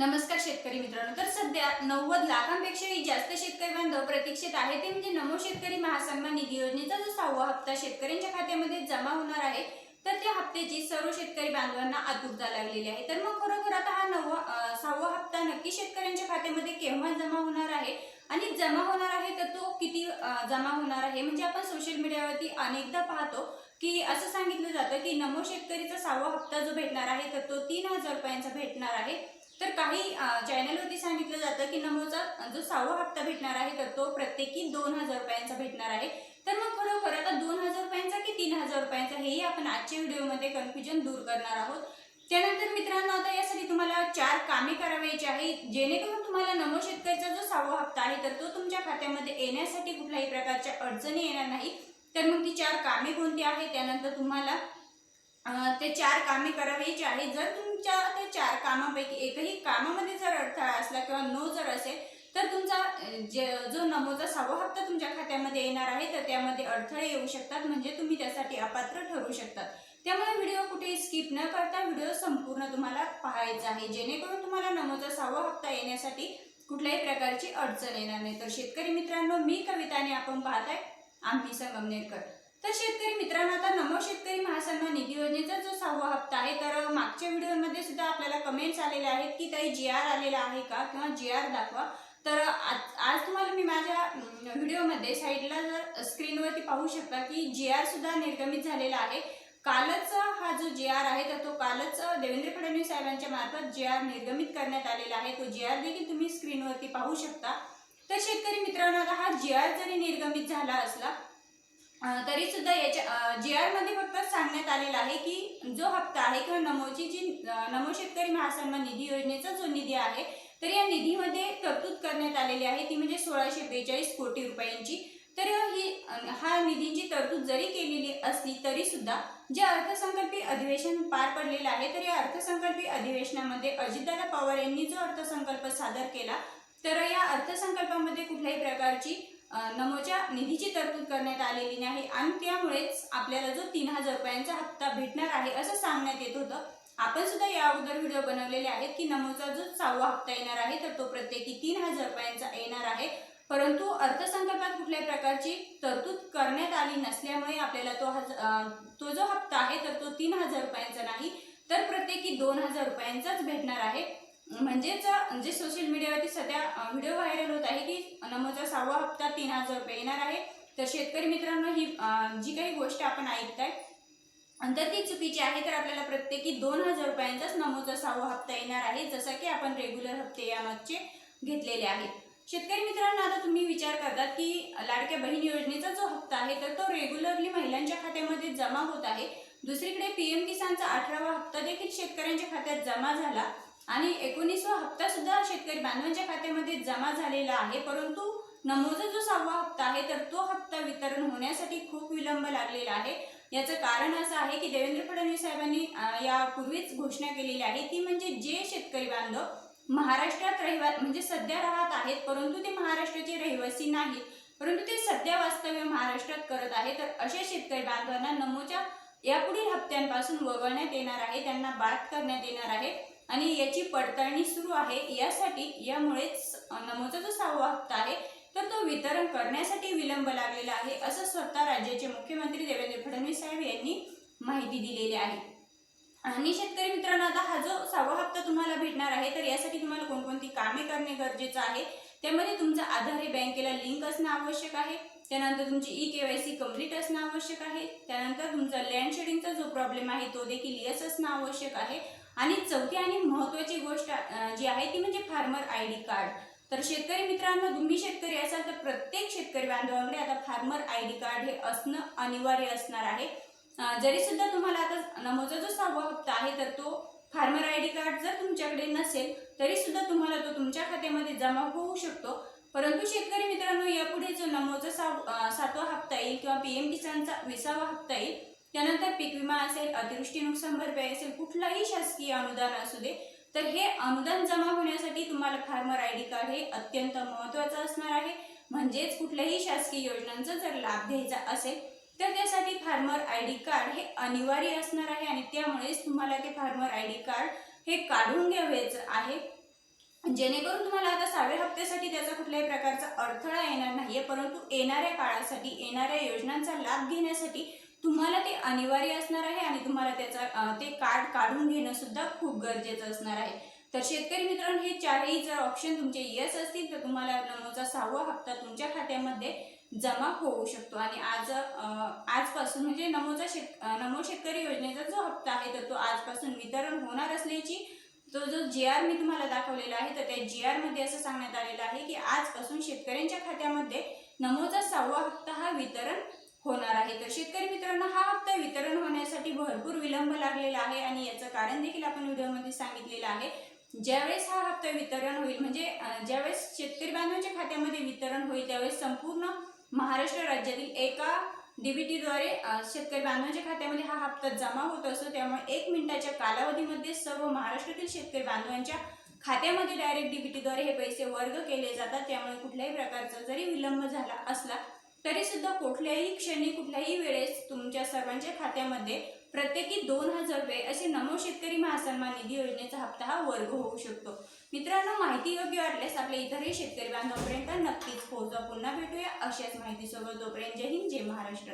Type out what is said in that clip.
नमस्कार शेतकरी मित्रांनो. तर सध्या नव्वद लाखांपेक्षाही जास्त शेतकरी बांधव प्रतीक्षित आहे ते म्हणजे नमो शेतकरी महासन्मान निधी योजनेचा जो सहावा हप्ता शेतकऱ्यांच्या खात्यामध्ये जमा होणार आहे तर त्या हप्त्याची सर्व शेतकरी बांधवांना आतुरता लागलेली आहे. तर मग खरोखर आता हा नववा सहावा हप्ता नक्की शेतकऱ्यांच्या खात्यामध्ये केव्हा जमा होणार आहे? आणि जमा होणार आहे तर तो किती जमा होणार आहे? म्हणजे आपण सोशल मीडियावरती अनेकदा पाहतो की असं सांगितलं जातं की नमो शेतकरीचा सहावा हप्ता जो भेटणार आहे तर तो तीन हजार रुपयांचा भेटणार आहे. तर काही चॅनलवरती सांगितलं जातं की नमोचा जो सहावा हप्ता भेटणार आहे तर तो प्रत्येकी दोन हजार रुपयांचा भेटणार आहे. तर मग खरोखर आता दोन हजार रुपयांचा की तीन हजार रुपयांचा हेही आपण आजच्या व्हिडिओमध्ये कन्फ्युजन दूर करणार आहोत. त्यानंतर मित्रांनो आता यासाठी तुम्हाला चार कामे करावायची आहे जेणेकरून तुम्हाला नमो शेतकरीचा जो सहावा हप्ता आहे तर तो तुमच्या खात्यामध्ये येण्यासाठी कुठल्याही प्रकारच्या अडचणी येणार नाही. तर मग ती चार कामे कोणती आहे त्यानंतर तुम्हाला ते चार कामे करावीची आहे. जर तुमच्या त्या चार कामापैकी एकही कामामध्ये जर अडथळा असला किंवा नो जर असेल तर तुमचा जे- जो नमोचा सहावा हप्ता तुमच्या खात्यामध्ये येणार आहे तर त्यामध्ये अडथळे येऊ शकतात. म्हणजे तुम्ही त्यासाठी अपात्र ठरू शकतात त्यामुळे व्हिडिओ कुठेही स्किप न करता व्हिडिओ संपूर्ण तुम्हाला पाहायचा आहे. जेणेकरून तुम्हाला नमोचा सहावा हप्ता येण्यासाठी कुठल्याही प्रकारची अडचण येणार नाही. तर शेतकरी मित्रांनो मी कविता आणि आपण पाहताय. आम्ही संगमनेरकर तर शेतकरी शेतकरी निधी योजनेचा जो सहावा हप्ता आहे तर मागच्या व्हिडिओमध्ये सुद्धा आपल्याला कमेंट्स आलेले आहेत की काही जी आर आलेला आहे का किंवा जी आर दाखवा. तर आज आज तुम्हाला मी माझ्या व्हिडिओमध्ये साईडला जर स्क्रीनवरती पाहू शकता की जी आर सुद्धा निर्गमित झालेला आहे. कालच हा जो जी आर आहे तर तो कालच देवेंद्र फडणवीस साहेबांच्या मार्फत जी आर निर्गमित करण्यात आलेला आहे. तो जी आर देखील तुम्ही स्क्रीनवरती पाहू शकता. तर शेतकरी मित्रांनो आता हा जी आर जरी निर्गमित झाला असला तरी सुद्धा याच्या जी आरमध्ये फक्त सांगण्यात आलेलं आहे की जो हप्ता आहे किंवा नमोची जी नमो शेतकरी महासन्मान निधी योजनेचा जो निधी आहे तर या निधीमध्ये तरतूद करण्यात आलेली आहे. ती म्हणजे सोळाशे बेचाळीस कोटी रुपयांची. तर ही हा निधीची तरतूद जरी केलेली असली तरी सुद्धा जे अर्थसंकल्पीय अधिवेशन पार पडलेलं आहे तर या अर्थसंकल्पीय अधिवेशनामध्ये अजितदादा पवार यांनी जो अर्थसंकल्प सादर केला तर या अर्थसंकल्पामध्ये कुठल्याही प्रकारची नमोच्या निधीची तरतूद करण्यात आलेली नाही. आणि त्यामुळेच आपल्याला जो तीन हजार रुपयांचा हप्ता भेटणार आहे असं सांगण्यात येत होतं. आपण सुद्धा या अगोदर व्हिडिओ बनवलेले आहेत की नमोचा जो सहावा हप्ता येणार आहे तर तो प्रत्येकी तीन हजार रुपयांचा येणार आहे. परंतु अर्थसंकल्पात कुठल्याही प्रकारची तरतूद करण्यात आली नसल्यामुळे आपल्याला तो हज तो जो हप्ता आहे तर तो तीन हजार रुपयांचा नाही तर प्रत्येकी दोन हजार रुपयांचाच भेटणार आहे. म्हणजेच जे सोशल मीडियावरती सध्या व्हिडिओ व्हायरल होत आहे की नमोचा सहावा हप्ता तीन हजार रुपये येणार आहे. तर शेतकरी मित्रांनो ही जी काही गोष्ट आपण ऐकताय आणि तर ती चुकीची आहे. तर आपल्याला प्रत्येकी दोन हजार रुपयांचाच नमोचा सहावा हप्ता येणार आहे जसं की आपण रेग्युलर हप्ते यामागचे घेतलेले आहेत शेतकरी मित्रांनो आता तुम्ही विचार करतात की लाडक्या बहीण योजनेचा जो हप्ता आहे तर तो रेग्युलरली महिलांच्या खात्यामध्ये जमा होत आहे. दुसरीकडे पीएम किसानचा अठरावा हप्ता देखील शेतकऱ्यांच्या खात्यात जमा झाला. आणि एकोणीसवा हप्ता सुद्धा शेतकरी बांधवांच्या खात्यामध्ये जमा झालेला आहे. परंतु नमोचा जो सहावा हप्ता आहे तर तो हप्ता वितरण होण्यासाठी खूप विलंब लागलेला आहे. याचं कारण असं आहे की देवेंद्र फडणवीस साहेबांनी यापूर्वीच घोषणा केलेली आहे. ती म्हणजे जे शेतकरी बांधव महाराष्ट्रात रहिवा म्हणजे सध्या राहत आहेत परंतु ते महाराष्ट्राचे रहिवासी नाहीत. परंतु ते सध्या वास्तव्य महाराष्ट्रात करत आहे तर अशा शेतकरी बांधवांना नमोच्या यापुढील हप्त्यांपासून वगळण्यात येणार आहे. त्यांना बाद करण्यात येणार आहे. आणि याची पडताळणी सुरू आहे. यासाठी यामुळेच नमोचा जो सहावा हप्ता आहे तर तो वितरण करण्यासाठी विलंब लागलेला आहे असं स्वतः राज्याचे मुख्यमंत्री देवेंद्र फडणवीस साहेब यांनी माहिती दिलेली आहे. आणि शेतकरी मित्रांनो आता हा जो सहावा हप्ता तुम्हाला भेटणार आहे तर यासाठी तुम्हाला कोणकोणती कामे करणे गरजेचं आहे त्यामध्ये तुमचा आधार हे बँकेला लिंक असणं आवश्यक आहे त्यानंतर तुमची E K Y C complete असणं आवश्यक आहे त्यानंतर तुमचा लँड शेडिंगचा जो प्रॉब्लेम आहे तो देखील यस असणं आवश्यक आहे. आणि चौथी आणि महत्त्वाची गोष्ट जी आहे ती म्हणजे फार्मर आय डी कार्ड तर शेतकरी मित्रांनो तुम्ही शेतकरी असाल तर प्रत्येक शेतकरी बांधवाकडे आता फार्मर आय डी कार्ड हे असणं अनिवार्य असणार आहे. जरी सुद्धा तुम्हाला आता नमोचा जो सहावा हप्ता आहे तर तो फार्मर आय डी कार्ड जर तुमच्याकडे नसेल तरी सुद्धा तुम्हाला तो तुमच्या खात्यामध्ये जमा होऊ शकतो. परंतु शेतकरी मित्रांनो यापुढे जो नमोचा साव सातवा हप्ता येईल किंवा पी एम किसानचा विसावा हप्ता येईल त्यानंतर पीक विमा असेल अतिवृष्टी नुकसान भरपाई असेल कुठलाही शासकीय अनुदान असू दे तर हे अनुदान जमा होण्यासाठी तुम्हाला फार्मर आय डी कार्ड हे अत्यंत महत्त्वाचं असणार आहे. म्हणजेच कुठल्याही शासकीय योजनांचा जर लाभ घ्यायचा असेल तर त्यासाठी फार्मर आय डी कार्ड हे अनिवार्य असणार आहे आणि त्यामुळेच तुम्हाला ते फार्मर आय डी कार्ड हे काढून घ्यावायचं आहे. जेणेकरून तुम्हाला आता सहाव्या हप्त्यासाठी त्याचा कुठल्याही प्रकारचा अडथळा येणार नाहीये परंतु येणाऱ्या काळासाठी येणाऱ्या योजनांचा लाभ घेण्यासाठी तुम्हाला ते अनिवार्य असणार आहे आणि तुम्हाला त्याचा ते कार्ड काढून घेणं सुद्धा खूप गरजेचं असणार आहे. तर शेतकरी मित्रांनो हे चारही जर ऑप्शन तुमचे यस असतील तर तुम्हाला नमोचा सहावा हप्ता तुमच्या खात्यामध्ये जमा होऊ शकतो. आणि आज आजपासून म्हणजे नमोचा शेत नमो शेतकरी योजनेचा जो हप्ता आहे तर तो आजपासून वितरण होणार असल्याची तो जो जी आर मी तुम्हाला दाखवलेला आहे तर त्या जी आरमध्ये असं सांगण्यात आलेलं आहे की आजपासून शेतकऱ्यांच्या खात्यामध्ये नमोचा सहावा हप्ता हा वितरण शेतकरी मित्रांनो हा हप्ता वितरण होण्यासाठी भरपूर विलंब लागलेला आहे आणि याचं कारण देखील आपण व्हिडिओमध्ये सांगितलेलं आहे. ज्यावेळेस हा हप्ता वितरण होईल म्हणजे ज्यावेळेस शेतकरी बांधवांच्या खात्यामध्ये वितरण होईल त्यावेळेस संपूर्ण महाराष्ट्र राज्यातील एका डीबीटीद्वारे शेतकरी बांधवांच्या खात्यामध्ये हा हप्ता जमा होत असतो. त्यामुळे एक मिनिटाच्या कालावधीमध्ये सर्व महाराष्ट्रातील शेतकरी बांधवांच्या खात्यामध्ये डायरेक्ट डीबीटीद्वारे हे पैसे वर्ग केले जातात. त्यामुळे कुठल्याही प्रकारचा जरी विलंब झाला असला तरी सुद्धा कुठल्याही क्षणी कुठल्याही वेळेस तुमच्या सर्वांच्या खात्यामध्ये प्रत्येकी दोन हजार रुपये असे नमो शेतकरी महासन्मान निधी योजनेचा हप्ता हा वर्ग होऊ शकतो. मित्रांनो माहिती योग्य वाटल्यास आपल्या इतरही शेतकरी बांधवांपर्यंत नक्कीच पोहोचवा. पुन्हा भेटूया अशाच माहितीसोबत. जोपर्यंत जय हिंद जय महाराष्ट्र.